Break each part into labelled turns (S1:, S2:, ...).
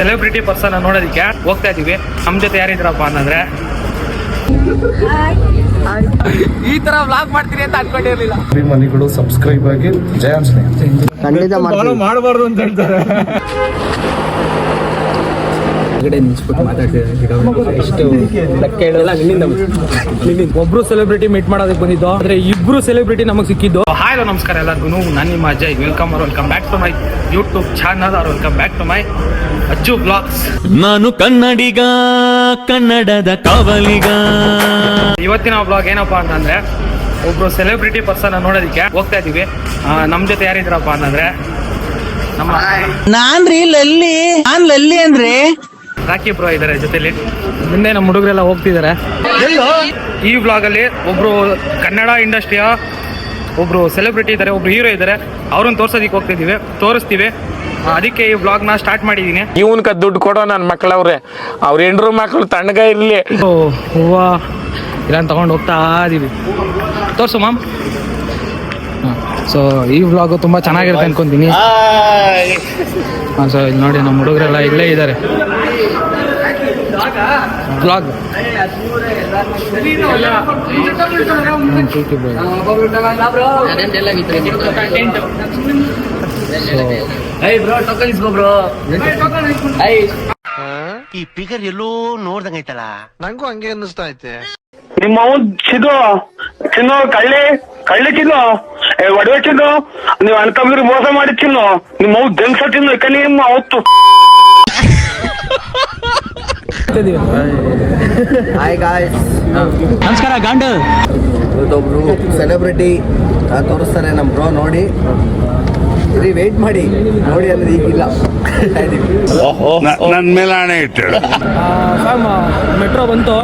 S1: Celebrity person ನೋಡೋದಕ್ಕೆ ಹೋಗ್ತಾ ಇದೀವಿ ನಮ್ ಜೊತೆ ಯಾರಿದ್ರಪ್ಪ ಅಂತಂದ್ರೆ ಈ ತರ ವ್ಲಾಗ್ ಮಾಡ್ತೀನಿ ಅಂತ ಅನ್ಕೊಂಡಿರ್ಲಿಲ್ಲ.
S2: ಅಭಿಮಾನಿಗಳು ಸಬ್ಸ್ಕ್ರೈಬ್ ಆಗಿ ಜಯ
S3: ಖಂಡಿತ
S1: ಮಾಡಬಾರ್ದು ಅಂತ ಹೇಳ್ತಾರೆ. ನಿಲ್ಸ್ಬಿಟ್ಟು ಮಾತಾಡ್ತಿದ್ದಾರೆ. ಎಷ್ಟು ಲೆಕ್ಕ ಹೇಳಲ್ಲ ಒಬ್ರು ಸೆಲೆಬ್ರಿಟಿ ಮೀಟ್ ಮಾಡೋದಕ್ಕೆ ಬಂದಿದ್ದು ಆದ್ರೆ ಇಬ್ರು ಸೆಲೆಬ್ರಿಟಿ ನಮಗೆ ಸಿಕ್ಕಿದ್ದು. ಹಾಯ್ ನಮಸ್ಕಾರ ಎಲ್ಲರಿಗೂ ನಾನು ನಿಮ್ಮ Ajay. Welcome or welcome back to my YouTube channel or welcome back to my Ajju vlogs
S4: ನಾನು ಕನ್ನಡಿಗ ಕನ್ನಡದ ಕಾವಲಿಗ.
S1: ಇವತ್ತಿನ ಬ್ಲಾಗ್ ಏನಪ್ಪಾ ಅಂತಂದ್ರೆ ಒಬ್ರು ಸೆಲೆಬ್ರಿಟಿ ಪರ್ಸನ್ ನೋಡೋದಿಕ್ಕೆ ಹೋಗ್ತಾ ಇದೀವಿ ನಮ್ ಜೊತೆ ಯಾರಿದ್ರಪ್ಪ ಅಂತಂದ್ರೆ ನಮ್ಮ
S3: ನಾನ್ರಿ ಲಲ್ಲಿ ನಾನ್ ಲಲ್ಲಿ ಅಂದ್ರೆ
S1: ರಾಕಿ ಬ್ರೋ ಇದ್ದಾರೆ ಜೊತೆಲಿ. ಮುಂದೆ ನಮ್ಮ ಹುಡುಗರೆಲ್ಲ ಹೋಗ್ತಿದ್ದಾರೆ ಈ ವ್ಲಾಗ್ ಅಲ್ಲಿ ಒಬ್ರು ಕನ್ನಡ ಇಂಡಸ್ಟ್ರಿಯ ಒಬ್ರು ಸೆಲೆಬ್ರಿಟಿ ಇದ್ದಾರೆ ಒಬ್ರು ಹೀರೋ ಇದ್ದಾರೆ ಅವ್ರನ್ನ ತೋರ್ಸೋದಕ್ಕೆ ಹೋಗ್ತಿದ್ದೀವಿ ತೋರಿಸ್ತೀವಿ. ಅದಕ್ಕೆ ಈ ವ್ಲಾಗ್ನ ಸ್ಟಾರ್ಟ್ ಮಾಡಿದ್ದೀನಿ
S5: ಇವನ್ಕ ದುಡ್ಡು ಕೊಡೋ ನನ್ನ ಮಕ್ಕಳವ್ರೆ ಅವ್ರ ಹೆಂಡ್ರು ಮಕ್ಕಳು ತಣ್ಣಗ ಇರ್ಲಿ.
S1: ಹೂವ. ಇಲ್ಲ ತಗೊಂಡು ಹೋಗ್ತಾ ಇದೀವಿ. ತೋರ್ಸು ಮಾಮ್. ಸೊ ಈ ವ್ಲಾಗು ತುಂಬ ಚೆನ್ನಾಗಿರುತ್ತೆ ಅನ್ಕೊಂತೀನಿ. ಹಾಂ ಸೊ ಇಲ್ಲಿ ನೋಡಿ ನಮ್ಮ ಹುಡುಗರೆಲ್ಲ ಇಲ್ಲೇ ಇದ್ದಾರೆ. ಬ್ಲಾಗ್
S6: ಈ ಫಿಗರ್ ಎಲ್ಲೋ ನೋಡ್ದಂಗೈತಲ್ಲ
S2: ನಂಗೂ ಹಂಗೆ ಅನ್ನಿಸ್ತಾ ಐತೆ.
S7: ನಿಮ್ಮ ಅವನ್ ಚಿನ್ನು ಚಿನ್ನು ಕಳ್ಳಿ ಕಳ್ಳಿ ಚಿನ್ನು. ಏ ಒಡವೆ ಚಿನ್ನು ನೀವು ಅಣ್ಣ ಮೋಸ ಮಾಡಿ ಚಿನ್ನು. ನಿಮ್ಮ ಅವ್ ದೆಂಗ್ಸ ಚಿನ್ನು ಕಲಿ ನಿಮ್ಮ ಅವತ್ತು
S3: ಹಾಯ್ ಗಾಯ್ಸ್
S1: ನಮಸ್ಕಾರ ಗಾಂಡು.
S3: ಇವತ್ತೊಬ್ರು ಸೆಲೆಬ್ರಿಟಿ ತೋರಿಸ್ತಾರೆ ನಮ್ಮ ಬ್ರೋ ನೋಡಿ. ಇಲ್ಲಿ ವೇಟ್ ಮಾಡಿ. ನೋಡಿ ಅಂದ್ರೆ ಈಗಿಲ್ಲ ನನ್ನ.
S6: ನನ್ ಮೇಲೆ ಹಣೆ ಇಟ್ಟು
S1: ಫ್ಯಾಮ್ ಮೆಟ್ರೋ ಬಂತು.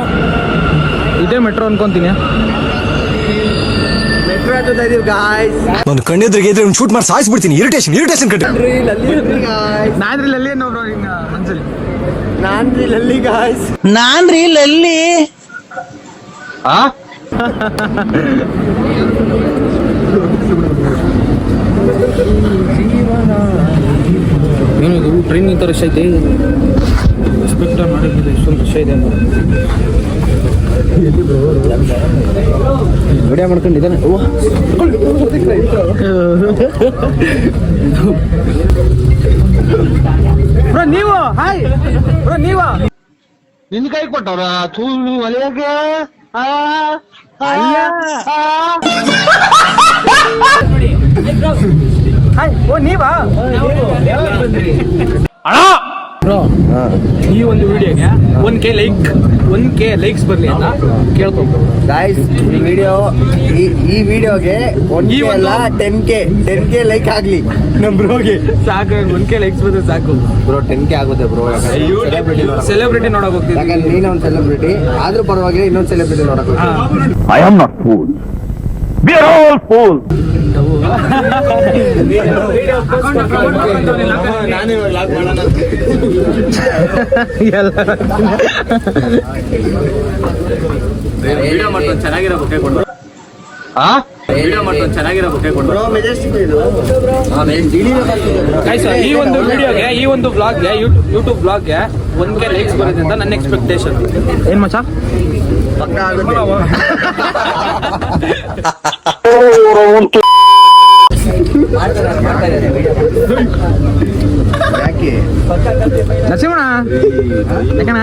S1: ಇದೇ ಮೆಟ್ರೋ ಅನ್ಕೊಂತೀನಿ.
S3: ಮೆಟ್ರೋ ಹತ್ತುತ್ತಾ ಇದೀವಿ ಗಾಯ್ಸ್
S8: ಒಂದು ಕಣ್ಣೆದ್ರಿಗೆ ಇದ್ರೆ ಶೂಟ್ ಮಾಡಿ ಸಾಯಿಸ್ಬಿಡ್ತೀನಿ. ಇರಿಟೇಷನ್ ಇರಿಟೇಷನ್ ಕಟ್ಟಿ
S3: ಗಾಯ್ಸ್
S1: ನಾನ್ರಿ ಅಲ್ಲಿ ಏನೋ ರೀ
S3: ನಾನ್ರಿ ಲಲ್ಲಿ ಗಾಯ್ಸ್ ನಾನ್ರಿ ಲಲ್ಲಿ.
S1: ಏನಿದು ಟ್ರೈನ್ ಈ ಥರ ರಶ್ ಐತೆ? ಎಕ್ಸ್ಪೆಕ್ಟ್ ಮಾಡಿದ್ದಿಲ್ಲ ಇಷ್ಟೊಂದು ರಶ್ ಇದೆ ಅಂತ ವಿಡಿಯೋ ಮಾಡ್ಕೊಂಡಿದ್ದಾನೆ. ಬ್ರೋ ನೀವು ಹಾಯ್. ಬ್ರೋ ನೀವು.
S2: ನಿನ್ ಕೈ ಕೊಟ್ಟವ್ರ? ತೂಳು ಒಲೆಯಾಗೆ
S1: ಹಾಯ್. ಓ ನೀವಾ? ಬ್ರೋ ಈ ಒಂದು ವಿಡಿಯೋಗೆ one K like one K likes ಬರಲಿ ಅಂತ ಕೇಳ್ಕೊಂಡು
S3: ಗಾಯ್ಸ್ ಈ ವಿಡಿಯೋ ಈ ಈ ವಿಡಿಯೋಗೆ ಒನ್
S1: ಈ ಒಂದು-
S3: ಅಲ್ಲ ten K ten K like ಆಗಲಿ. ನಮ್ಮ ಬ್ರೋಗೆ.
S1: ಸಾಕು ಒನ್ ಕೆ ಲೈಕ್ಸ್ ಬಂದ್ರೆ ಸಾಕು.
S3: ಬ್ರೋ ಟೆನ್ ಕೆ ಆಗುತ್ತೆ ಬ್ರೋ. ಸೆಲೆಬ್ರಿಟಿ
S1: ಸೆಲೆಬ್ರಿಟಿ ನೋಡಕ್ ಹೋಗ್ತೀನಿ
S3: ಯಾಕಂದ್ರೆ ನೀನು ಒಂದು ಸೆಲೆಬ್ರಿಟಿ ಆದ್ರೂ ಪರವಾಗಿಲ್ಲ ಇನ್ನೊಂದು ಸೆಲೆಬ್ರಿಟಿ ನೋಡಕ್ ಹೋಗ್ತೀನಿ.
S6: I am not fool we are all
S3: fool Majestic ಇದು
S1: ಸರ್ ಈ ಒಂದು ವಿಡಿಯೋಗೆ ಈ ಒಂದು ಬ್ಲಾಗ್ಗೆ ಯೂಟ್ಯೂಬ್ ಬ್ಲಾಗ್ಗೆ ಒನ್ ಕೆ ಲೈಕ್ಸ್ ಬರುತ್ತೆ ಅಂತ ನನ್ನ ಎಕ್ಸ್ಪೆಕ್ಟೇಷನ್ ಏನ್ ಮಚ್ಚ
S3: ಪಕ್ಕ
S1: ನರಸಿಂಹಣ ಯಾಕಣ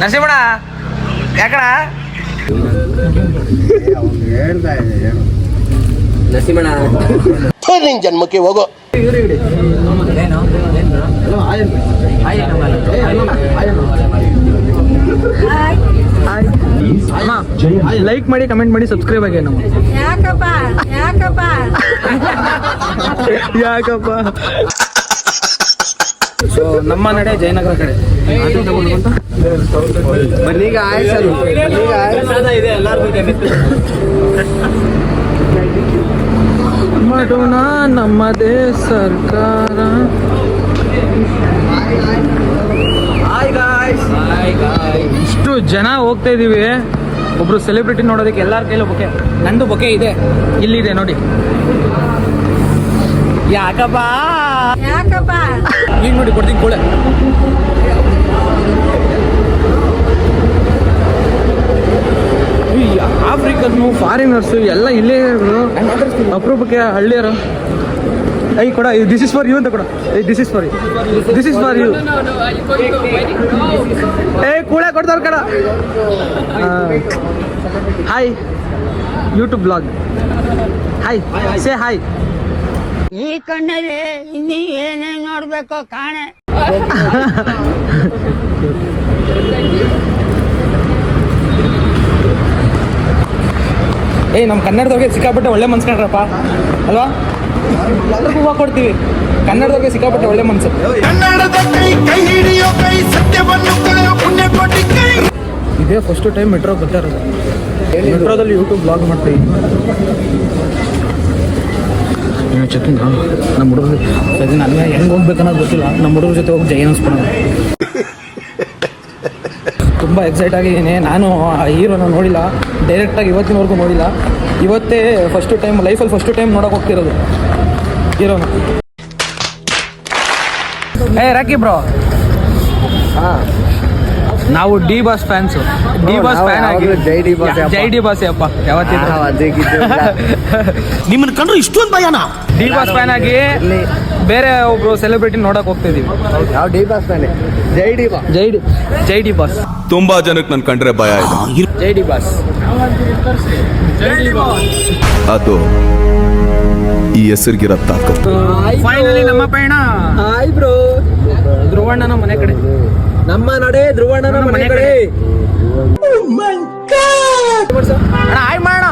S1: ನರಸಿಂಹಣ ಯಾಕಣ
S3: ಹೇಳು.
S6: ನಿನ್ ಜನ್ಮಕ್ಕೆ ಹೋಗೋ
S1: ಲೈಕ್ ಮಾಡಿ ಕಮೆಂಟ್ ಮಾಡಿ ಸಬ್ಸ್ಕ್ರೈಬ್ ಆಗಿ ನಮ್ಮ
S9: ಯಾಕಪ್ಪ ಯಾಕಪ್ಪ?
S1: ಯಾಕಪ್ಪ? ಸೊ ನಮ್ಮ ನಡೆ ಜಯನಗರ ಕಡೆ.
S3: ಬನ್ನಿ ಗಾಯ್ಸ್ ಅಲ್ಲಿ ಬನ್ನಿ ಗಾಯ್ಸ್
S1: ಮಾಡೋಣ ನಮ್ಮದೇ ಸರ್ಕಾರ. ಇಷ್ಟು ಜನ ಹೋಗ್ತಾ ಇದೀವಿ. ಒಬ್ರು ಸೆಲೆಬ್ರಿಟಿ ನೋಡೋದಕ್ಕೆ ಎಲ್ಲಾರ ಕೈಲೂ ಬೊಕೆ. ನಂದು ಬೊಕೆ ಇದೆ. ಇಲ್ಲಿದೆ ನೋಡಿ. ಯಾಕಪ್ಪ?
S9: ಯಾಕಪ್ಪ?
S1: ಈಗ ನೋಡಿ ಕೊಡ್ತೀನಿ ಕೂಡ ಆಫ್ರಿಕನ್ ಫಾರಿನರ್ಸು ಎಲ್ಲ ಇಲ್ಲೇ ಅಪರೂಪಕ್ಕೆ ಹಳ್ಳಿಯರು. ಐ ಕೊಡ ದಿಸ್ ಇಸ್ ಫಾರ್ ಯು ಅಂತ ಕೊಡ. This is for you this is for you ಏ ಕೂಡ ಕೊಡ್ತಾರ ಕಡ hi YouTube vlog hi say hi
S9: ಈ ಕಣ್ಣಲ್ಲಿ ಇನ್ನೀ ಏನೇ ನೋಡಬೇಕು ಕಾಣೆ.
S1: ಏಯ್ ನಮ್ಮ ಕನ್ನಡದವ್ರಿಗೆ ಸಿಕ್ಕಾಪಟ್ಟೆ ಒಳ್ಳೆ ಮನ್ಸು ಕಣ್ರಪ್ಪ. ಅಲ್ವಾ? ಎಲ್ಲರಿಗೂ ಹೂವು ಕೊಡ್ತೀವಿ. ಕನ್ನಡದವ್ರಿಗೆ ಸಿಕ್ಕಾಪಟ್ಟೆ ಒಳ್ಳೆ ಮನ್ಸು. ಇದೇ ಫಸ್ಟ್ ಟೈಮ್ ಮೆಟ್ರೋ ಬರ್ತಾ ಇರೋದು. ಮೆಟ್ರೋದಲ್ಲಿ ಯೂಟ್ಯೂಬ್ ಬ್ಲಾಗ್ ಮಾಡ್ತೀವಿ. ನಮ್ಮ ಹುಡುಗರು ಸರಿ ನನಗೆ ಹೆಂಗೆ ಹೋಗ್ಬೇಕನ್ನೋದು ಗೊತ್ತಿಲ್ಲ. ನಮ್ಮ ಹುಡುಗರ ಜೊತೆ ಹೋಗಿ ಜೈ ಅನ್ನಿಸ್ಕೊಳೋಣ ತುಂಬ ಎಕ್ಸೈಟ್ ಆಗಿದ್ದೀನಿ ನಾನು ಆ ಹೀರೋನ ನೋಡಿಲ್ಲ. ಡೈರೆಕ್ಟಾಗಿ ಇವತ್ತಿನವರೆಗೂ ನೋಡಿಲ್ಲ. ಇವತ್ತೇ ಫಸ್ಟು ಟೈಮ್ ಲೈಫಲ್ಲಿ ಫಸ್ಟು ಟೈಮ್ ನೋಡೋಕೆ ಹೋಗ್ತಿರೋದು ಹೀರೋನ ಏ ರಾಕಿ ಬ್ರೋ ನಾವು D boss fans D
S3: boss
S1: fan ಆಗಿ
S3: ಜೈ ಡಿ ಬಾಸ್ ಯಪ್ಪ.
S1: ಜೈ ಡಿ ಬಾಸ್ ಅಪ್ಪ ಯಾವತ್ತಿದ್ರು.
S8: ನಿಮ್ಮನ್ನ ಕಂಡ್ರೆ ಇಷ್ಟೊಂದು ಭಯಾನ?
S1: ಡಿ ಬಾಸ್ ಫ್ಯಾನ್ ಆಗಿ ಬೇರೆ ಒಬ್ರು ಸೆಲೆಬ್ರಿಟಿ ನೋಡಕ್ ಹೋಗ್ತಿದೀವಿ.
S3: ಯಾವ ಡಿ ಬಾಸ್ ತಾನೆ ಜೈ ಡಿ ಬಾ.
S1: ಜೈ ಡಿ ಜೈ ಡಿ ಬಾಸ್.
S8: ತುಂಬಾ ಜನಕ್ಕೆ ನನ್ ಕಂಡ್ರೆ ಭಯ ಇದೆ.
S1: ಜೈ ಡಿ ಬಾಸ್.
S8: ಅದು ಈ ಹೆಸರಿಗಿರೋ ತಾಕತ್ತು
S1: ಫೈನಲಿ ನಮ್ಮ ಪಯಣ. Hi bro. ಧ್ರುವಣ್ಣನ ಮನೆ ಕಡೆ. ನಮ್ಮ ನಡೆ ಧ್ರುವಣ್ಣನ ಮನೆ ಕಡೆ. ಅಣ್ಣ ಹಾಯ್ ಮಾಡೋಣ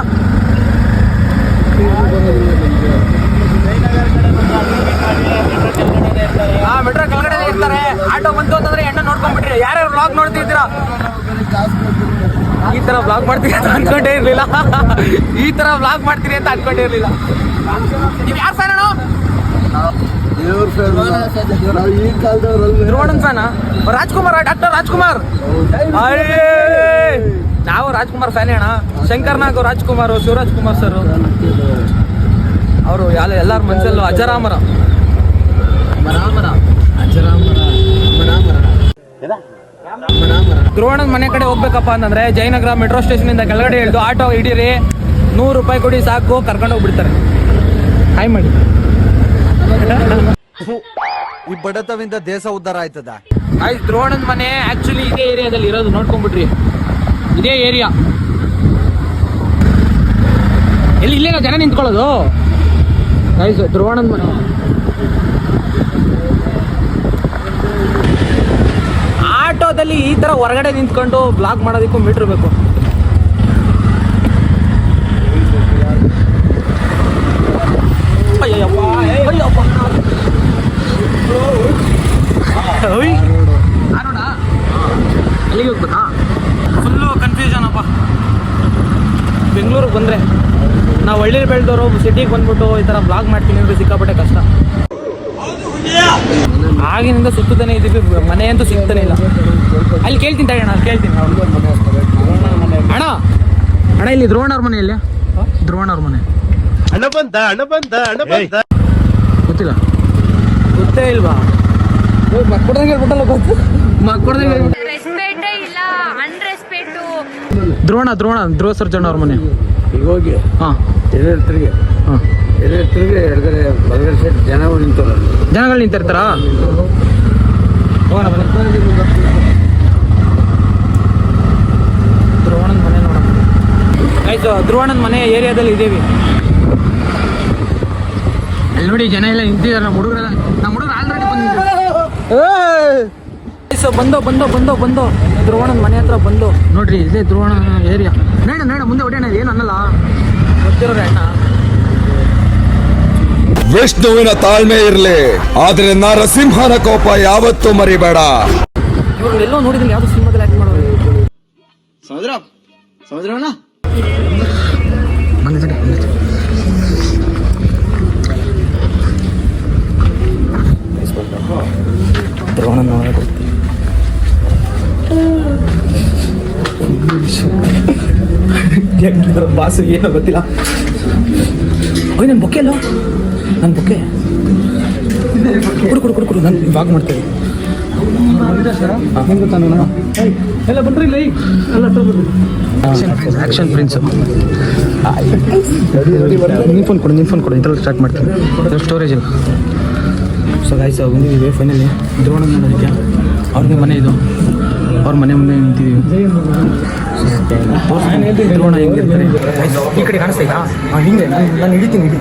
S1: ಹಾ ಮೆಟ್ರೋ ಕೆಳಗಡೆ ಇರ್ತಾರೆ. ಆಟೋ. ಅಂತಂದ್ರೆ ಎಣ್ಣೆ ನೋಡ್ಕೊಂಡ್ಬಿಟ್ರಿ ಯಾರ್ಯಾರು ಬ್ಲಾಗ್ ನೋಡ್ತಿದ್ದೀರಾ? ಈ ತರ ಬ್ಲಾಗ್ ಮಾಡ್ತೀರಿ ಅಂತ ಅನ್ಕೊಂಡೇ ಇರ್ಲಿಲ್ಲ. ಈ ತರ ಬ್ಲಾಗ್ ಮಾಡ್ತೀರಿ ಅಂತ ಅನ್ಕೊಂಡೇ ಇರ್ಲಿಲ್ಲ. ನೀವು ಯಾರು ಫ್ಯಾನ್ ಅಣ್ಣ? ಧ್ರುವಣನ್ ಫ್ಯಾನ ರಾಜ್ಕುಮಾರ್ ಡಾಕ್ಟರ್ ರಾಜ್ಕುಮಾರ್. ನಾವು ರಾಜ್ಕುಮಾರ್ ಫ್ಯಾನ್ ಅಣ್ಣ. ಶಂಕರ್ ನಾಗ್ ರಾಜ್ಕುಮಾರ್ ಶಿವರಾಜ್ ಕುಮಾರ್ ಸರ್ ಅವರು ಎಲ್ಲ ಎಲ್ಲರ ಮನಸ್ಸಲ್ಲೂ ಅಜರಾಮರ. ಧ್ರುವಣನ್ ಮನೆ ಕಡೆ ಹೋಗ್ಬೇಕಪ್ಪ ಅಂತಂದ್ರೆ ಜಯನಗರ ಮೆಟ್ರೋ ಸ್ಟೇಷನ್ ಇಂದ ಕೆಳಗಡೆ ಇಳಿದು ಆಟೋ ಹಿಡೀರಿ ನೂರು ರೂಪಾಯಿ ಕೊಡಿ ಸಾಕು ಕರ್ಕೊಂಡು ಹೋಗ್ಬಿಡ್ತಾರೆ. ಹಾಯ್ ಮಾಡಿ
S3: ಈ ಬಡತವಿಂದ ದೇಶ ಉದ್ಧಾರ ಆಯ್ತದ?
S1: ಆಯ್ತು ದ್ರೋಣದ ಮನೆ ಆಕ್ಚುಲಿ ಇದೇ ಏರಿಯಾದಲ್ಲಿ ಇರೋದು ನೋಡ್ಕೊಂಡ್ಬಿಟ್ರಿ ಇದೇ ಏರಿಯಾ ಎಲ್ಲಿ ಇಲ್ಲೇನೋ ಜನ ನಿಂತ್ಕೊಳ್ಳೋದು? ಆಯ್ತು ದ್ರೋಣದ ಮನೆ. ಆಟೋದಲ್ಲಿ ಈ ತರ ಹೊರಗಡೆ ನಿಂತ್ಕೊಂಡು ಬ್ಲಾಗ್ ಮಾಡೋದಕ್ಕೂ ಮೀಟರ್ ಬೇಕು? ಅಲ್ಲಿಗೆ ಹೋಗ್ಬೇಕಾ? ಫುಲ್ಲು ಕನ್ಫ್ಯೂಷನ್ ಅಪ್ಪ. ಬೆಂಗಳೂರಿಗೆ ಬಂದರೆ. ನಾವು ಹಳ್ಳಿ ಬೆಳೆದವರು ಸಿಟಿಗೆ ಬಂದ್ಬಿಟ್ಟು ಈ ಥರ ಬ್ಲಾಗ್ ಮಾಡ್ತೀನಿ ಅಂದರೆ ಸಿಕ್ಕಾಪಟ್ಟೆ ಕಷ್ಟ. ಆಗಿನಿಂದ ಸುತ್ತದೇ ಇದ್ದೀವಿ ಮನೆ ಅಂತೂ ಸಿಗ್ತಾನೆ ಇಲ್ಲ. ಅಲ್ಲಿ ಕೇಳ್ತೀನಿ ತಡಿ ಅಣ್ಣ ಕೇಳ್ತೀನಿ. ಅಣ್ಣ ಅಣ್ಣ ಇಲ್ಲಿ ದ್ರೋಣವ್ರ ಮನೆ ಇಲ್ಲಿ. ದ್ರೋಣವ್ರ ಮನೆ.
S6: ಅಣ್ಣ ಬಂತ ಅಣ್ಣ ಬಂತ ಅಣ್ಣ ಬಂತ
S1: ಗೊತ್ತಿಲ್ಲ. ಗೊತ್ತೇ ಇಲ್ವಾ? ಮಕ್ಕಳ್ದಂಗೆ ಹೇಳ್ಬಿಟ್ಟಲ್ಲ ಗೊತ್ತು? ಮಕ್ಕಳ್ದಂಗೆ ಹೇಳ್ಬಿಟ್ಟು ದ್ರೋಣ ದ್ರೋಣ ಧ್ರುವ ಸರ್ಜನ್ ಅವ್ರ ಮನೆ.
S3: ಈಗ ಹೋಗಿ.
S1: ಹಾಂ.
S3: ತಿರುಗಿ.
S1: ಹಾಂ.
S3: ತಿರುಗಿ ಎಡಗಡೆ ಬಲಗಡೆ ಸೈಡ್ ಜನಗಳು ನಿಂತಲ್ಲ
S1: ಜನಗಳು ನಿಂತಿರ್ತಾರಾ? ಧ್ರುವಣನ ಮನೆ ನೋಡೋಣ. ಆಯ್ತು ಧ್ರುವಣನ ಮನೆ ಏರಿಯಾದಲ್ಲಿ ಇದ್ದೀವಿ. ಅಲ್ಲಿ ನೋಡಿ ಜನ ಎಲ್ಲ ನಿಂತಿದ್ದಾರೆ. ನಮ್ಮ ಹುಡುಗರೆಲ್ಲ ನಮ್ಮ ಹುಡುಗರು ಆಲ್ರೆಡಿ ಬಂದಿದ್ದಾರೆ ಸೊ ಬಂದೋ ಬಂದೋ ಬಂದೋ ಬಂದೋ. ದ್ರೋಣನ ಮನೆ ಹತ್ರ ಬಂದು. ನೋಡ್ರಿ ಇದೇ ಧ್ರುವಣ ಏರಿಯಾ ನೋಡ ನೋಡ ಮುಂದೆ ಹೊಡೆಯೋಣ ಏನು ಅನ್ನಲ್ಲ? ಗೊತ್ತಿರೋರೆ ಅಣ್ಣ.
S8: ವಿಷ್ಣುವಿನ ತಾಳ್ಮೆ ಇರಲಿ ಆದ್ರೆ ನರಸಿಂಹನ ಕೋಪ ಯಾವತ್ತೂ ಮರಿಬೇಡ.
S1: ಇವ್ರನ್ನೆಲ್ಲೋ ನೋಡಿದ್ರೆ ಯಾವ್ದು ಸಿನಿಮಾದಲ್ಲಿ ಆಕ್ಟ್ ಮಾಡೋರು. ಬಂದಿದ್ದೀನಿ ದ್ರೋಣ ನೋಡೋದು ಬಾಸು ಏನೋ ಗೊತ್ತಿಲ್ಲ. ಓಯ್ ನನ್ನ ಬೊಕ್ಕೆ ಅಲ್ಲ? ನನ್ನ ಬೊಕ್ಕೆ? ಕೊಡು ಕೊಡು ಕೊಡು ಕೊಡು ನಾನು ಇವಾಗ ಮಾಡ್ತೇವೆ ಎಲ್ಲ ಬಂದ್ರಿ ಇಲ್ಲ? ಈಗ ಎಲ್ಲ ಆಕ್ಷನ್ ಪ್ರಿನ್ಸ್ ನಿಮ್ಮ ಫೋನ್ ಕೊಡು ನಿಮ್ಮ ಫೋನ್ ಕೊಡು ಇದ್ರಲ್ಲಿ ಸ್ಟಾರ್ಟ್ ಮಾಡ್ತೀನಿ. ಸ್ಟೋರೇಜ್ ಇಲ್ಲ. ಸೊ ಗಾಯ್ಸ್ ಬಂದಿದ್ದೀವಿ ಫೈನಲಿ ದ್ರೋಣ ನೋಡೋದಕ್ಕೆ. ಅವ್ರಿಗೆ ಮನೆ ಇದು. ಅವ್ರ ಮನೆ ಮುಂದೆ ನಿಂತಿದ್ದೀವಿ ನೋಡೋಣ ಹೆಂಗಿರ್ತಾರೆ ಈ ಕಡೆ ಕಾಣಿಸ್ತಾ ಹಾಂ ಹಿಂಗೆ. ನಾನು ನಾನು ಹಿಡಿತೀನಿ ಹಿಡಿ.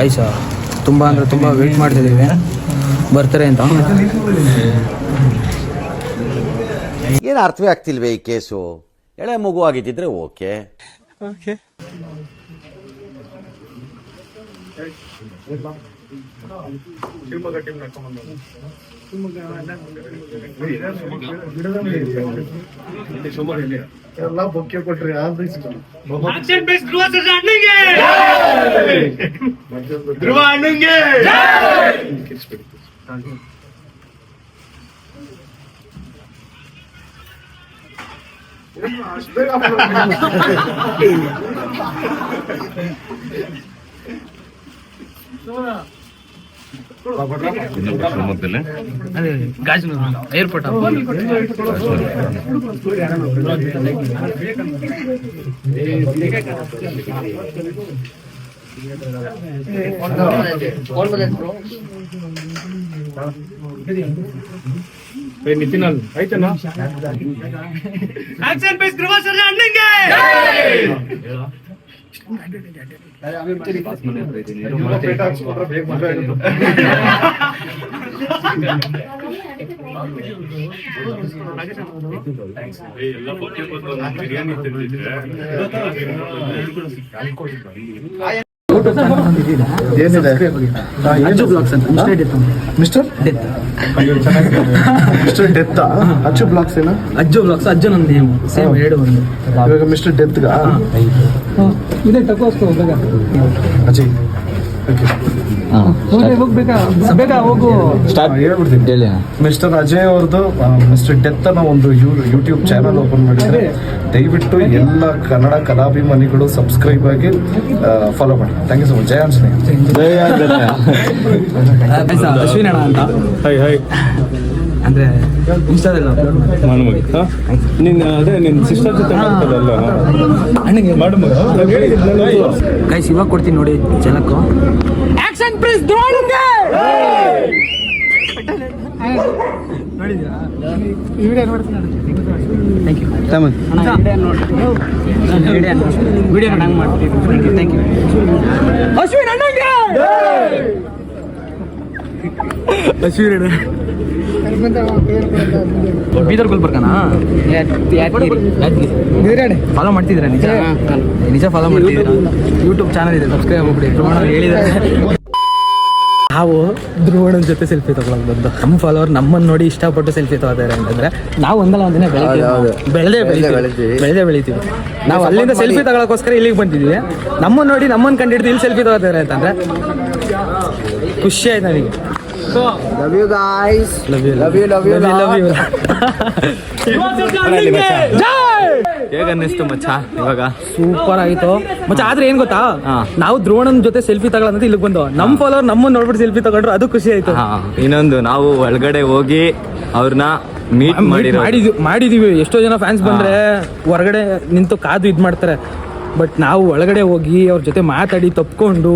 S1: ಗೈಸ ತುಂಬ ಅಂದರೆ ತುಂಬ ವೇಟ್ ಮಾಡ್ತಿದ್ದೀವಿ. ಬರ್ತಾರೆ ಅಂತ?
S10: ಏನು ಅರ್ಥವೇ ಆಗ್ತಿಲ್ವೇ ಈ ಕೇಸು? ಎಳೆ ಮಗು ಆಗಿದ್ದಿದ್ರೆ ಓಕೆ.
S6: ಎಲ್ಲ ಬೊಕ್ಕೆ ಕೊಟ್ರಿ ಆದ್ರೆ ಧ್ರುವ ಅಣ್ಣಂಗೆ ஏற்பட்டா
S1: ಅದೇ ಗಾಜು ಏರ್ಪೋರ್ಟ್
S6: ನಿತಿನ್ ಅಲ್ಲಿ ಆಯ್ತಣ್ಣ ಪೇಟ ಹಾಕ್ಸ್ಕೊಂಡ್ರೆ ಬೇಗ ಮದುವೆ ಆಗುತ್ತೆ. ಏನಿದೆ?
S1: ಅಜ್ಜು ಬ್ಲಾಗ್ಸ್ ಅಂತ. Mister death
S6: mister
S1: death
S6: mister death Achchu blocks ಏನ?
S1: ಅಜ್ಜು ಬ್ಲಾಗ್ಸ್ ಅಜ್ಜು ನನ್ನ ನೇಮ್ ಸೇಮ್ ಎರಡು ಒಂದು.
S6: ಇವಾಗ ಮಿಸ್ಟರ್ ಡೆತ್ಗ
S1: ಇದೇ ತಗೋಸ್ಕೋ ಬೇಗ
S6: ಅಜಯ್. ಹೇಳ್ಬಿಡ್ತೀನಿ ಮಿಸ್ಟರ್ ಅಜಯ್ ಅವ್ರದ್ದು ಮಿಸ್ಟರ್ ಡೆತ್ ಅನ್ನೋ ಒಂದು ಯೂಟ್ಯೂಬ್ ಚಾನಲ್ ಓಪನ್ ಮಾಡಿದ್ರೆ ದಯವಿಟ್ಟು ಎಲ್ಲ ಕನ್ನಡ ಕಲಾಭಿಮಾನಿಗಳು ಸಬ್ಸ್ಕ್ರೈಬ್ ಆಗಿ ಫಾಲೋ ಮಾಡಿ. ಥ್ಯಾಂಕ್ ಯು ಸೊ ಮಚ್ ಜಯ ಆಂಜನೇಯ.
S1: ಅಶ್ವಿನ್ ಅಣ್ಣ
S6: ಇಷ್ಟ
S1: ಅಂದ್ರೆ ಇನ್ಸ್ಟಾದಲ್ಲಿ upload
S6: ನಿನ್ನ ಅದೇ ನಿನ್ನ ಸಿಸ್ಟರ್ ಜೊತೆ ಮಾಡ್ತಾರಲ್ಲ
S1: ಅಣ್ಣಗೆ
S6: ಮಾಡು
S1: ಗೈಸ್ ಇವಾಗ ಕೊಡ್ತೀನಿ ನೋಡಿ ಜನಕ್ಕೂ action please thank you video ನಂಗೆ ಮಾಡ್ತೀನಿ ಥ್ಯಾಂಕ್ ಯು ಅಶ್ವಿನ್ ಅಣ್ಣಂಗೆ ಅಶ್ವಿನ್ ಅಣ್ಣ ಬೀದರ್ ಗುಲ್ಬರ್ಗನಾ? ಫಾಲೋ ಮಾಡ್ತಿದ್ದೀರಾ ನಿಜ? ನಿಜ ಫಾಲೋ ಮಾಡ್ತಿದ್ದೀರಾ? ಯೂಟ್ಯೂಬ್ ಚಾನಲ್ ಇದೆ ಸಬ್ಸ್ಕ್ರೈಬ್ ಮಾಡ್ಬಿಡಿ ಪ್ರಮಾಣ ಹೇಳಿದ್ದಾರೆ. ನಾವು ಧ್ರುವಣನ ಜೊತೆ ಸೆಲ್ಫಿ ತಗೊಳಕ್ ಬಂದು. ನಮ್ಮ ಫಾಲೋವರ್ ನಮ್ಮನ್ನ ನೋಡಿ ಇಷ್ಟಪಟ್ಟು ಸೆಲ್ಫಿ ತಗೋತಾರೆ ಅಂತಂದ್ರೆ ನಾವು ಒಂದಲ್ಲ ಒಂದಿನ. ಬೆಳೆದೇ
S3: ಬೆಳ್ದೇ
S1: ಬೆಳಿತೀವಿ.
S3: ಬೆಳಿತೀವಿ.
S1: ಬೆಳೆದೇ ಬೆಳಿತೀವಿ. ನಾವು ಅಲ್ಲಿಂದ ಸೆಲ್ಫಿ ತಗೊಳಕೋಸ್ಕರ ಇಲ್ಲಿಗೆ ಬಂದಿದ್ವಿ ನಮ್ಮನ್ನ ನೋಡಿ ನಮ್ಮನ್ನ ಕಂಡಿಡ್ದು ಇಲ್ಲಿ ಸೆಲ್ಫಿ ತಗೋತಾರೆ ಅಂತಂದ್ರೆ ಖುಷಿ ಆಯ್ತು ನನಗೆ
S3: love you guys
S1: love you
S3: love you love you
S1: love you
S4: ಹೇಗ ಅನ್ನಿಸ್ತು ಮಚ್ಚ. ಇವಾಗ.
S1: ಸೂಪರ್ ಆಯಿತು. ಮತ್ತೆ ಆದ್ರೆ ಏನ್ ಗೊತ್ತಾ? ನಾವು ದ್ರೋಣನ್ ಜೊತೆ ಸೆಲ್ಫಿ ತಗೊಳ್ಳಂತ ಇಲ್ಲಿಗೆ ಬಂದು. ನಮ್ ಫಾಲೋವರ್ ನಮ್ಮನ್ನ ನೋಡ್ಬಿಟ್ಟು ಸೆಲ್ಫಿ ತಗೊಂಡ್ರು ಅದು ಖುಷಿ ಆಯ್ತು.
S4: ಹಾ ಇನ್ನೊಂದು ನಾವು ಒಳಗಡೆ ಹೋಗಿ ಅವ್ರನ್ನ ಮೀಟ್ ಮಾಡಿ
S1: ಮಾಡಿದ್ವಿ ಮಾಡಿದೀವಿ. ಎಷ್ಟೋ ಜನ ಫ್ಯಾನ್ಸ್ ಬಂದ್ರೆ ಹೊರಗಡೆ ನಿಂತು ಕಾದು ಇದ್ ಮಾಡ್ತಾರೆ. ಬಟ್ ನಾವು ಒಳಗಡೆ ಹೋಗಿ ಅವ್ರ ಜೊತೆ ಮಾತಾಡಿ ತಪ್ಕೊಂಡು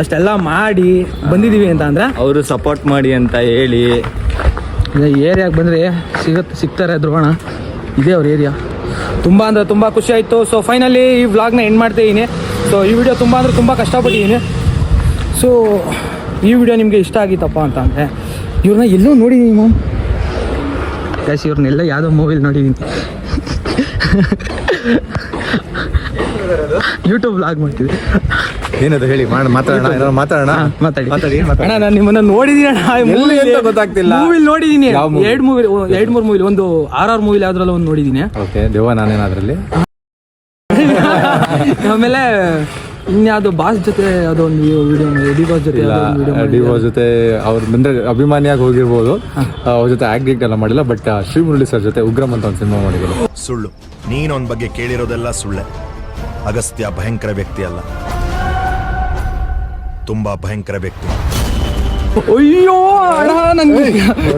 S1: ಅಷ್ಟೆಲ್ಲ ಮಾಡಿ ಬಂದಿದೀವಿ ಅಂತ ಅಂದ್ರೆ?
S4: ಅವರು ಸಪೋರ್ಟ್ ಮಾಡಿ ಅಂತ ಹೇಳಿ.
S1: ಏರಿಯಾಗೆ ಬಂದರೆ ಸಿಗತ್ತೆ ಸಿಗ್ತಾರೆ ಧ್ರುವಣ ಇದೇ ಅವ್ರ ಏರಿಯಾ. ತುಂಬ ಅಂದರೆ ತುಂಬ ಖುಷಿ ಆಯ್ತು. ಸೊ ಫೈನಲಿ ಈ ವ್ಲಾಗ್ನ ಎಂಡ್ ಮಾಡ್ತಾಯಿದ್ದೀನಿ ಸೊ ಈ ವಿಡಿಯೋ ತುಂಬ ಅಂದರೆ ತುಂಬ ಕಷ್ಟಪಟ್ಟಿದ್ದೀನಿ ಸೊ ಈ ವಿಡಿಯೋ ನಿಮಗೆ ಇಷ್ಟ ಆಗಿತ್ತಪ್ಪ ಅಂತ ಅಂದರೆ ಇವ್ರನ್ನ ಎಲ್ಲೂ ನೋಡಿದೀನಿ ಮ್ಯಾಮ್ ಗೈಸ್ ಇವ್ರನ್ನೆಲ್ಲ ಯಾವುದೋ ಮೂವಿಲಿ ನೋಡಿದ್ದೀನಿ ಯೂಟ್ಯೂಬ್ ವ್ಲಾಗ್ ಮಾಡ್ತೀವಿ.
S4: ಏನದು ಹೇಳಿ ಮಾತಾಡೋಣ ಏನಾದ್ರು ಮಾತಾಡೋಣ?
S1: ಮಾತಾಡಿ.
S4: ಮಾತಾಡಿ
S1: ಅಣ್ಣ ನಾನು ನಿಮ್ಮನ್ನ ನೋಡಿದೀನಿ ಅಣ್ಣ
S4: ಎಲ್ಲಿ ಅಂತ ಗೊತ್ತಾಗ್ತಿಲ್ಲ.
S1: ಮೂವಿಲಿ ನೋಡಿದೀನಿ. ಎರಡು ಮೂವಿ ಎರಡು ಮೂರು ಮೂವಿಲಿ ಒಂದು ಆರ್ ಆರ್ ಮೂವಿಲಿ ಯಾವ್ದ್ರಲ್ಲ ಒಂದು ನೋಡಿದೀನಿ.
S4: ಓಕೆ ದೇವ ನಾನೇನಾದ್ರಲ್ಲಿ?
S1: ಆಮೇಲೆ ಇನ್ಯಾವುದೋ ಬಾಸ್ ಜೊತೆ ಯಾವುದೋ ಒಂದು ವಿಡಿಯೋ ಡಿ ಬಾಸ್ ಜೊತೆ ವಿಡಿಯೋ
S4: ಡಿವೋ ಜೊತೆ ಅವ್ರ ಬಂದ್ರೆ ಅಭಿಮಾನಿಯಾಗಿ ಹೋಗಿರ್ಬೋದು. ಅವ್ರ ಜೊತೆ ಆಕ್ಟ್ ಎಲ್ಲ ಮಾಡಿಲ್ಲ ಬಟ್ ಶ್ರೀ ಮುರಳಿ ಸರ್ ಜೊತೆ ಉಗ್ರಂ ಅಂತ ಒಂದು ಸಿನಿಮಾ ಮಾಡಿದ್ರು.
S8: ಸುಳ್ಳು. ನೀನೊಂದ್ ಬಗ್ಗೆ ಕೇಳಿರೋದೆಲ್ಲ ಸುಳ್ಳೆ. ಅಗಸ್ತ್ಯ ಭಯಂಕರ ವ್ಯಕ್ತಿ ಅಲ್ಲ. ತುಂಬಾ ಭಯಂಕರ ವ್ಯಕ್ತಿ.
S1: ಅಯ್ಯೋ ಅಣ್ಣ ನಂಗೆ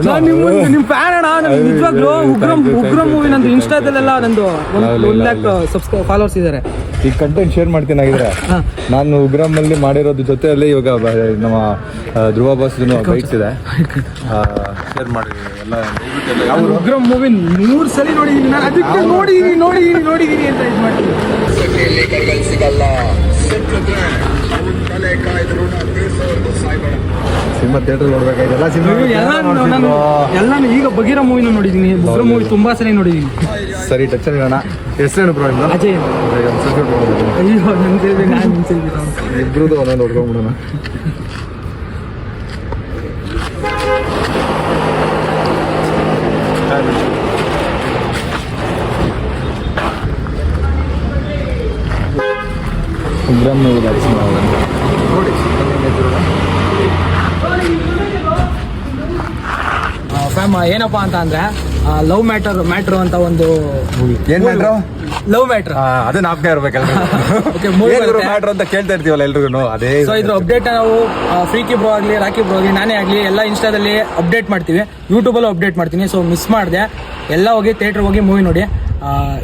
S1: ನಾನು ನಿಮ್ಮ ನಿಮ್ಮ ಫ್ಯಾನ್ ಅಣ್ಣ ನಂಗೆ ನಿಜವಾಗ್ಲೂ ಉಗ್ರಂ ಉಗ್ರಂ ಮೂವಿ ನಂದು ಇನ್ಸ್ಟಾದಲ್ಲೆಲ್ಲ ನಂದು ಒಂದು ಒನ್ ಲ್ಯಾಕ್ ಸಬ್ಸ್ಕ್ರೈ ಫಾಲೋವರ್ಸ್ ಇದ್ದಾರೆ
S4: ಈ ಕಂಟೆಂಟ್ ಶೇರ್ ಮಾಡ್ತೀನಿ ಆಗಿದ್ರೆ ನಾನು ಉಗ್ರಂ ಅಲ್ಲಿ ಮಾಡಿರೋದ್ರ ಜೊತೆಯಲ್ಲಿ ಇವಾಗ ನಮ್ಮ ಧ್ರುವ ಬಾಸ್ ಬೈಕ್ಸ್ ಇದೆ. ಶೇರ್ ಮಾಡಿ ಎಲ್ಲ
S1: ಉಗ್ರಂ ಮೂವಿ ನೂರು ಸಲ ನೋಡಿದೀನಿ ನಾನು. ಅದಕ್ಕೆ ನೋಡಿದೀನಿ ನೋಡಿದೀನಿ ನೋಡಿದೀನಿ ಅಂತ ಇದು ಮಾಡ್ತೀನಿ
S4: ಸಿನಿಮಾ ಥಿಯೇಟರ್ ನೋಡ್ಬೇಕಾಯ್ತು ಎಲ್ಲ ಸಿನಿಮಾ
S1: ಎಲ್ಲ ನಾನು ಈಗ ಬಗೀರ ಮೂವಿನ ನೋಡಿದೀನಿ ಉಗ್ರ ಮೂವಿ ತುಂಬಾ ಸರಿ ನೋಡಿದೀನಿ
S4: ಸರಿ ಟಚ್ ಮಾಡೋಣ ಹೆಸರೇನು ಬ್ರೋ ನಿಮ್ದು
S1: ಅಜಯ್. ಅಯ್ಯೋ
S4: ಇಬ್ರದ್ದು ಒಂದೊಂದು ನೋಡ್ಕೊಂಡ್ಬಿಡೋಣ ಉಗ್ರಂ
S1: ಫ್ಯಾಮ್ ಏನಪ್ಪಾ ಅಂತ ಅಂದ್ರೆ ಲವ್ ಮ್ಯಾಟರ್ ಮ್ಯಾಟ್ರ್ ಅಂತ ಒಂದು
S4: ಏನ್ ಮಾಡ್ರು
S1: ಲವ್ ಮ್ಯಾಟ್ರ್
S4: ಅದೇ ನಾಪ್ಕ ಇರ್ಬೇಕಲ್ಲ
S1: Okay, movie ಬರುತ್ತೆ.
S4: ಮ್ಯಾಟ್ರ್ ಅಂತ ಕೇಳ್ತಾ ಇರ್ತೀವಲ್ಲ ಎಲ್ರಿಗೂ ಅದೇ
S1: ಸೊ ಇದ್ರ ಅಪ್ಡೇಟ್ ನಾವು ಫ್ರೀಕಿ ಬ್ರೋ ಆಗಲಿ ರಾಕಿ ಬ್ರೋ ಆಗಲಿ ನಾನೇ ಆಗಲಿ ಎಲ್ಲ ಇನ್ಸ್ಟಾದಲ್ಲಿ ಅಪ್ಡೇಟ್ ಮಾಡ್ತೀವಿ. ಯೂಟ್ಯೂಬಲ್ಲೂ ಅಪ್ಡೇಟ್ ಮಾಡ್ತೀನಿ. ಸೊ ಮಿಸ್ ಮಾಡಿದೆ. ಎಲ್ಲ ಹೋಗಿ ಥಿಯೇಟ್ರ್ ಹೋಗಿ ಮೂವಿ ನೋಡಿ.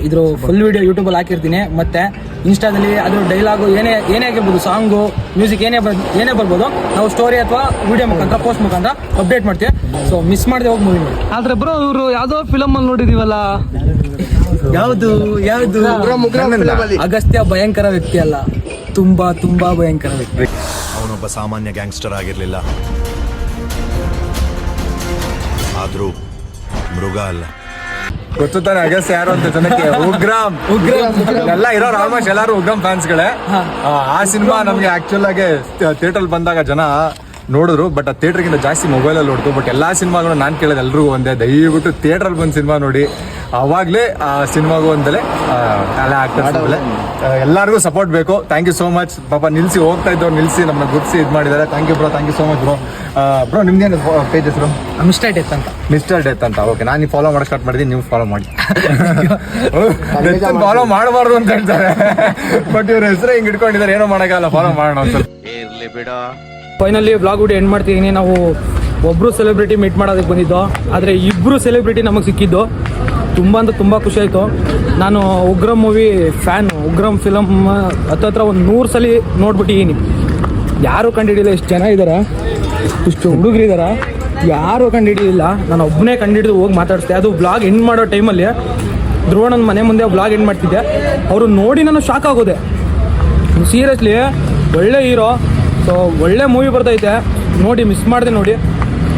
S1: ಇದ್ರ ಫುಲ್ ವಿಡಿಯೋ ಯೂಟ್ಯೂಬಲ್ಲಿ ಹಾಕಿರ್ತೀನಿ. ಮತ್ತೆ ಇನ್ಸ್ಟಾದಲ್ಲಿ ಅದ್ರ ಡೈಲಾಗು ಏನೇ ಏನೇ ಆಗಿರ್ಬೋದು ಸಾಂಗು ಮ್ಯೂಸಿಕ್ ಏನೇ ಬರ್ ಏನೇ ಬರ್ಬೋದು ನಾವು ಸ್ಟೋರಿ ಅಥವಾ ವಿಡಿಯೋ ಮುಖಾಂತರ ಪೋಸ್ಟ್ ಮುಖಾಂತರ ಅಪ್ಡೇಟ್ ಮಾಡ್ತೀವಿ. ಸೊ ಮಿಸ್ ಮಾಡದೆ ಹೋಗಿ ಮೂವಿ ನೋಡಿ. ಆದ್ರೆ ಬ್ರೋ ಇವರು ಯಾವುದೋ ಫಿಲಮ್ ಅಲ್ಲಿ ನೋಡಿದೀವಲ್ಲ? ಯಾವುದು ಯಾವುದು? ಅಗಸ್ತ್ಯ ಭಯಂಕರ ವ್ಯಕ್ತಿ ಅಲ್ಲ. ತುಂಬಾ ತುಂಬಾ ಭಯಂಕರ ವ್ಯಕ್ತಿ.
S8: ಅವನೊಬ್ಬ ಸಾಮಾನ್ಯ ಗ್ಯಾಂಗ್ಸ್ಟರ್ ಆಗಿರ್ಲಿಲ್ಲ. ಆದ್ರೂ ಮೃಗ ಅಲ್ಲ.
S4: ಗೊತ್ತು ತಾನೆ ಅಗಸ್ತ್ಯ ಯಾರು ಅಂತ ಜನಕ್ಕೆ? ಉಗ್ರಾಮ್
S1: ಉಗ್ರಾಮ್
S4: ಎಲ್ಲ ಇರೋರು ಆಲ್ಮೋಸ್ಟ್ ಎಲ್ಲಾರು ಉಗ್ರಂ ಫ್ಯಾನ್ಸ್ಗಳೇ ಆ ಸಿನಿಮಾ ನಮ್ಗೆ ಆಕ್ಚುಲ್ ಆಗಿ ಥಿಯೇಟರ್ ಬಂದಾಗ ಜನ ನೋಡಿದ್ರು ಬಟ್ ಆ ಥಿಯೇಟರ್ಗಿಂತ ಜಾಸ್ತಿ ಮೊಬೈಲಲ್ಲಿ ನೋಡ್ತು ಬಟ್ ಎಲ್ಲಾ ಸಿನಿಮಾಗಳು ನಾನು ಕೇಳೋದು ಎಲ್ರಿಗೂ ಒಂದೇ. ದಯವಿಟ್ಟು ಥಿಯೇಟ್ರಲ್ಲಿ ಬಂದು ಸಿನಿಮಾ ನೋಡಿ. ಅವಾಗಲೇ ಆ ಸಿನಿಮಾಗೂ ಒಂದಲೇ ಆಗ್ತಾರೆ ಎಲ್ಲರಿಗೂ ಸಪೋರ್ಟ್ ಬೇಕು. ಥ್ಯಾಂಕ್ ಯು ಸೋ ಮಚ್ ಪಾಪ ನಿಲ್ಸಿ ಹೋಗ್ತಾ ಇದ್ದವ್ರು ನಿಲ್ಸಿ ನಮ್ಮನ್ನ ಗುರ್ಸಿ ಇದು ಮಾಡಿದ್ದಾರೆ thank you bro thank you so much bro bro ನಿಮ್ದೇನು ಪೇಜ್ ಹೆಸರು?
S1: ಮಿಸ್ಟರ್ ಡೆತ್ ಅಂತ.
S4: ಮಿಸ್ಟರ್ ಡೆತ್ ಅಂತ. ಓಕೆ ನಾನು ನೀವು ಫಾಲೋ ಮಾಡಕ್ ಸ್ಟಾರ್ಟ್ ಮಾಡಿದ್ದೀನಿ ನೀವು ಫಾಲೋ ಮಾಡಿ. ಫಾಲೋ ಮಾಡಬಾರ್ದು ಅಂತ ಹೇಳ್ತಾರೆ. ಬಟ್ ಇವ್ರ ಹೆಸರು ಹಿಂಗ್ ಇಟ್ಕೊಂಡಿದ್ದಾರೆ ಏನೋ ಮಾಡೋಕ್ಕಲ್ಲ ಫಾಲೋ ಮಾಡೋಣ ಒಂದ್ಸಲ.
S1: ಫೈನಲಿ ಬ್ಲಾಗ್ ವಿಡಿಯೋ ಎಂಡ್ ಮಾಡ್ತಿದ್ದೀನಿ ನಾವು ಒಬ್ಬರು ಸೆಲೆಬ್ರಿಟಿ ಮೀಟ್ ಮಾಡೋದಕ್ಕೆ ಬಂದಿದ್ದು, ಆದರೆ ಇಬ್ಬರು ಸೆಲೆಬ್ರಿಟಿ ನಮಗೆ ಸಿಕ್ಕಿದ್ದು. ತುಂಬ ಅಂದರೆ ತುಂಬ ಖುಷಿ ಆಯಿತು. ನಾನು Ugramm movie fan Ugramm film ಹತ್ತತ್ರ ಒಂದು ನೂರು ಸಲ ನೋಡ್ಬಿಟ್ಟಿದ್ದೀನಿ. ಯಾರು ಕಂಡುಹಿಡಿಯಿಲ್ಲ ಎಷ್ಟು ಜನ ಇದ್ದಾರೆ ಇಷ್ಟು ಹುಡುಗರಿದ್ದಾರೆ ಯಾರು ಕಂಡುಹಿಡಿಯಿಲ್ಲ ನಾನು ಒಬ್ಬನೇ ಕಂಡುಹಿಡಿದು ಹೋಗಿ ಮಾತಾಡಿಸ್ದೆ. ಅದು ಬ್ಲಾಗ್ ಎಂಡ್ ಮಾಡೋ ಟೈಮಲ್ಲಿ ಧ್ರುವಣನ ಮನೆ ಮುಂದೆ ಬ್ಲಾಗ್ ಎಂಡ್ ಮಾಡ್ತಿದ್ದೆ. ಅವರು ನೋಡಿ ನಾನು ಶಾಕ್ ಆಗೋದೆ. ಸೀರಿಯಸ್ಲಿ ಒಳ್ಳೆ ಹೀರೋ ಸೊ, ಒಳ್ಳೆ ಮೂವಿ ಬರ್ತೈತೆ. ನೋಡಿ ಮಿಸ್ ಮಾಡಿದೆ ನೋಡಿ.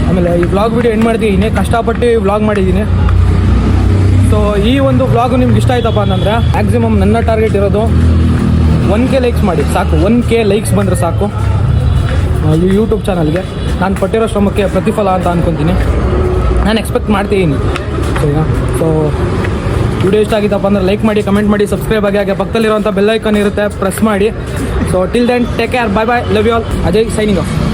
S1: ಆಮೇಲೆ ಈ ವ್ಲಾಗ್ ವಿಡಿಯೋ ಎಂಡ್ ಮಾಡ್ತೀನಿ. ಕಷ್ಟಪಟ್ಟು ವ್ಲಾಗ್ ಮಾಡಿದ್ದೀನಿ. ಸೊ ಈ ಒಂದು ವ್ಲಾಗು ನಿಮ್ಗೆ ಇಷ್ಟ ಆಯ್ತಪ್ಪ ಅಂತಂದರೆ ಮ್ಯಾಕ್ಸಿಮಮ್ ನನ್ನ ಟಾರ್ಗೆಟ್ ಇರೋದು ಒನ್ ಕೆ ಲೈಕ್ಸ್ ಮಾಡಿ. ಸಾಕು ಒನ್ ಕೆ ಲೈಕ್ಸ್ ಬಂದರೆ ಸಾಕು. ಈ ಯೂಟ್ಯೂಬ್ ಚಾನಲ್ಗೆ ನಾನು ಪಟ್ಟಿರೋ ಶ್ರಮಕ್ಕೆ ಪ್ರತಿಫಲ ಅಂತ ಅನ್ಕೊತೀನಿ. ನಾನು ಎಕ್ಸ್ಪೆಕ್ಟ್ ಮಾಡ್ತೀನಿ. ಸರಿನಾ? ಸೊ ವಿಡಿಯೋ ಇಷ್ಟ ಆಗಿತ್ತಪ್ಪ ಅಂದ್ರೆ ಲೈಕ್ ಮಾಡಿ ಕಮೆಂಟ್ ಮಾಡಿ ಸಬ್ಸ್ಕ್ರೈಬ್ ಆಗಿ, ಹಾಗೆ ಪಕ್ಕದಲ್ಲಿರುವಂಥ ಬೆಲ್ಲೈಕನ್ ಇರುತ್ತೆ ಪ್ರೆಸ್ ಮಾಡಿ. So till then take care bye bye love you all Ajju signing off